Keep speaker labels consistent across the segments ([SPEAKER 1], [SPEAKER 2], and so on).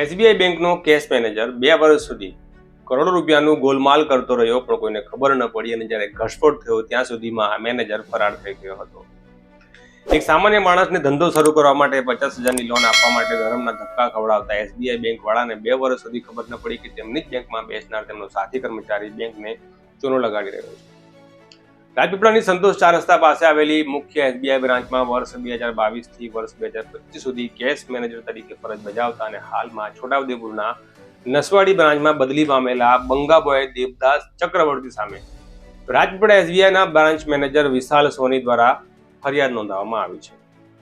[SPEAKER 1] SBI બેંકનો cache manager બે વર્ષ સુધી કરોડો રૂપિયાનું ગોલમાલ કરતો રહ્યો, પણ કોઈને ખબર ન પડી અને જ્યારે ઘસફોટ થયો, ત્યાં સુધીમાં આ મેનેજર ફરાર થઈ ગયો હતો. એક સામાન્ય માણસને ધંધો શરૂ કરવા માટે પચાસ હજારની લોન આપવા માટે ધરમના ધક્કા ખવડાવતા એસબીઆઈ બેંક વાળાને બે વર્ષ સુધી ખબર ન પડી કે તેમની જ બેંકમાં બેસનાર તેમનો સાથી કર્મચારી બેંકને ચૂનો લગાડી રહ્યો છે. રાજપીપળાની સંતોષ ચાર રસ્તા પાસે આવેલી મુખ્ય એસબીઆઈ બ્રાન્ચમાં વર્ષ બે હજાર બાવીસથી વર્ષ બે હજાર પચીસ સુધી કેશ મેનેજર તરીકે ફરજ બજાવતા અને હાલમાં છોટાઉદેપુરના નસવાડી બ્રાન્ચમાં બદલી પામેલા બંગાબોય દેવદાસ ચક્રવર્તી સામે રાજપીપળા એસબીઆઈના બ્રાન્ચ મેનેજર વિશાલ સોની દ્વારા ફરિયાદ નોંધાવવામાં આવી છે.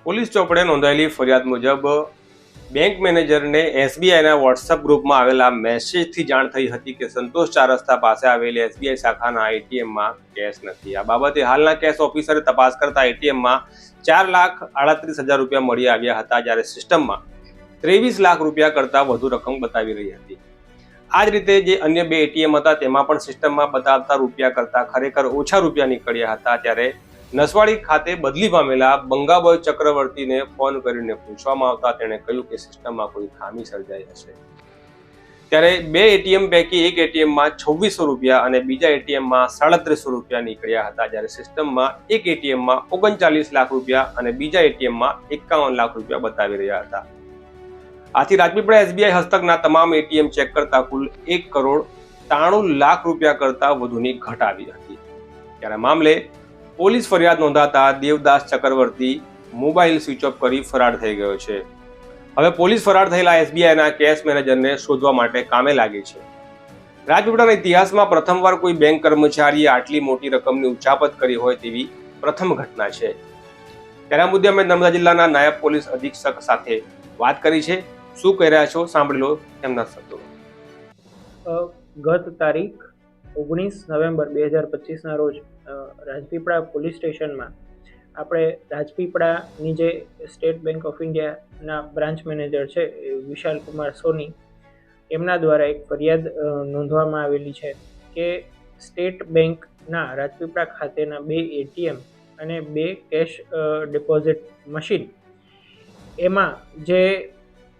[SPEAKER 1] પોલીસ ચોપડે નોંધાયેલી ફરિયાદ મુજબ બેંક મેનેજરને એસબીઆઈના વોટ્સઅપ ગ્રુપમાં આવેલા મેસેજથી જાણ થઈ હતી કે સંતોષ ચાર રસ્તા પાસે આવેલી એસબીઆઈ શાખાના એટીએમમાં કેશ નથી. આ બાબતે હાલના કેશ ઓફિસરે તપાસ કરતા એટીએમમાં ચાર લાખ આડત્રીસ હજાર રૂપિયા મળી આવ્યા હતા, જ્યારે સિસ્ટમમાં ત્રેવીસ લાખ રૂપિયા કરતાં વધુ રકમ બતાવી રહી હતી. આ જ રીતે જે અન્ય બે એટીએમ હતા, તેમાં પણ સિસ્ટમમાં બતાવતા રૂપિયા કરતાં ખરેખર ઓછા રૂપિયા નીકળ્યા હતા, ત્યારે નસવાડી ખાતે બદલી પામેલા બંગાબોય ચક્રવર્તીને ફોન કરીને પૂછવામાં આવતા તેણે કહ્યું કે સિસ્ટમમાં કોઈ ખામી સર્જાઈ હશે. ત્યારે બે એટીએમ પૈકી એક એટીએમમાં છવ્વીસો રૂપિયા અને બીજા એટીએમમાં સાડત્રીસો રૂપિયા નીકળ્યા હતા. જ્યારે સિસ્ટમમાં એક એટીએમમાં ઓગણચાલીસ લાખ રૂપિયા અને બીજા એટીએમમાં એકાવન લાખ રૂપિયા બતાવી રહ્યા હતા. આથી રાજપીપળા એસબીઆઈ હસ્તકના તમામ એટીએમ ચેક કરતા કુલ એક કરોડ ત્રાણું લાખ રૂપિયા કરતા વધુની ઘટ આવી હતી. ત્યારે મામલે પોલીસ ફરિયાદ નોંધાતા Devdas Chakraborty mobile switch off કરી ફરાર થઈ ગયો છે. હવે પોલીસ ફરાર થયેલા એસબીઆઈના કેશ મેનેજરને શોધવા માટે કામે લાગી છે. રાજપીપળાના ઇતિહાસમાં પ્રથમવાર કોઈ બેંક કર્મચારીએ આટલી મોટી રકમની ઉચાપત કરી હોય તેવી પ્રથમ ઘટના છે. તેના મુદ્દે અમે નર્મદા જિલ્લાના નાયબ પોલીસ અધિક્ષક સાથે વાત કરી છે. શું કહી રહ્યા છો? સાંભળી લો તેમના શબ્દો.
[SPEAKER 2] ગત તારીખ ઓગણીસ નવેમ્બર બે હજાર પચીસના રોજ રાજપીપળા પોલીસ સ્ટેશનમાં આપણે રાજપીપળાની જે સ્ટેટ બેંક ઓફ ઇન્ડિયાના બ્રાન્ચ મેનેજર છે વિશાલ કુમાર સોની, એમના દ્વારા એક ફરિયાદ નોંધવામાં આવેલી છે કે સ્ટેટ બેંકના રાજપીપળા ખાતેના બે એટીએમ અને બે કેશ ડિપોઝિટ મશીન, એમાં જે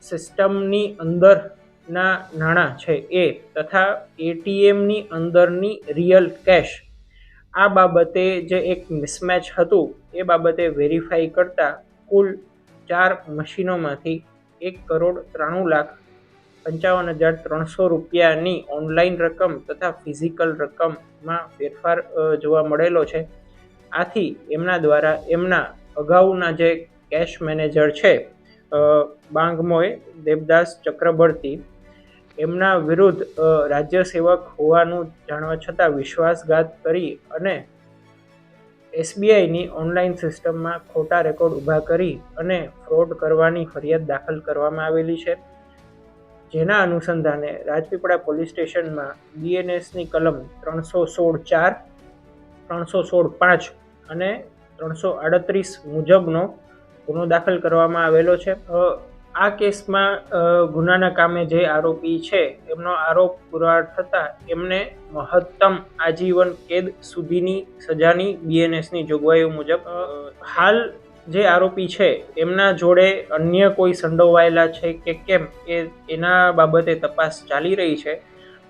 [SPEAKER 2] સિસ્ટમની અંદરના નાણાં છે એ તથા એટીએમની અંદરની રિયલ કેશ આ બાબતે જે એક મિસમેચ હતું, એ બાબતે વેરીફાઈ કરતા કુલ ચાર મશીનોમાંથી એક કરોડ ત્રાણું લાખ પંચાવન હજાર ત્રણસો રૂપિયાની ઓનલાઈન રકમ તથા ફિઝિકલ રકમમાં ફેરફાર જોવા મળેલો છે. આથી એમના દ્વારા, એમના અગાઉના જે કેશ મેનેજર છે બાંગમોએ દેવદાસ ચક્રવર્તી એમના વિરુદ્ધ રાજ્ય સેવક હોવાનું જાણવા છતાં વિશ્વાસઘાત કરી અને એસબીઆઈની ઓનલાઈન સિસ્ટમમાં ખોટા રેકોર્ડ ઊભા કરી અને ફ્રોડ કરવાની ફરિયાદ દાખલ કરવામાં આવેલી છે. જેના અનુસંધાને રાજપીપળા પોલીસ સ્ટેશનમાં બીએનએસની કલમ ત્રણસો સોળ ચાર, ત્રણસો સોળ પાંચ અને ત્રણસો આડત્રીસ મુજબનો ગુનો દાખલ કરવામાં આવેલો છે. આ કેસમાં ગુનાના કામે જે આરોપી છે, એમનો આરોપ પુરવાર થતાં એમને મહત્તમ આજીવન કેદ સુધીની સજાની બીએનએસની જોગવાઈઓ મુજબ હાલ જે આરોપી છે, એમના જોડે અન્ય કોઈ સંડોવાયેલા છે કે કેમ, એ એના બાબતે તપાસ ચાલી રહી છે.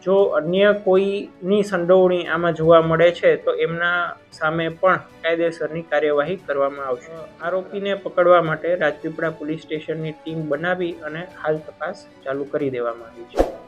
[SPEAKER 2] જો અન્ય કોઈની સંડોવણી આમાં જોવા મળે છે, તો એમના સામે પણ કાયદેસરની કાર્યવાહી કરવામાં આવશે. આરોપીને પકડવા માટે રાજપીપળા પોલીસ સ્ટેશનની ટીમ બનાવી અને હાલ તપાસ ચાલુ કરી દેવામાં આવી છે.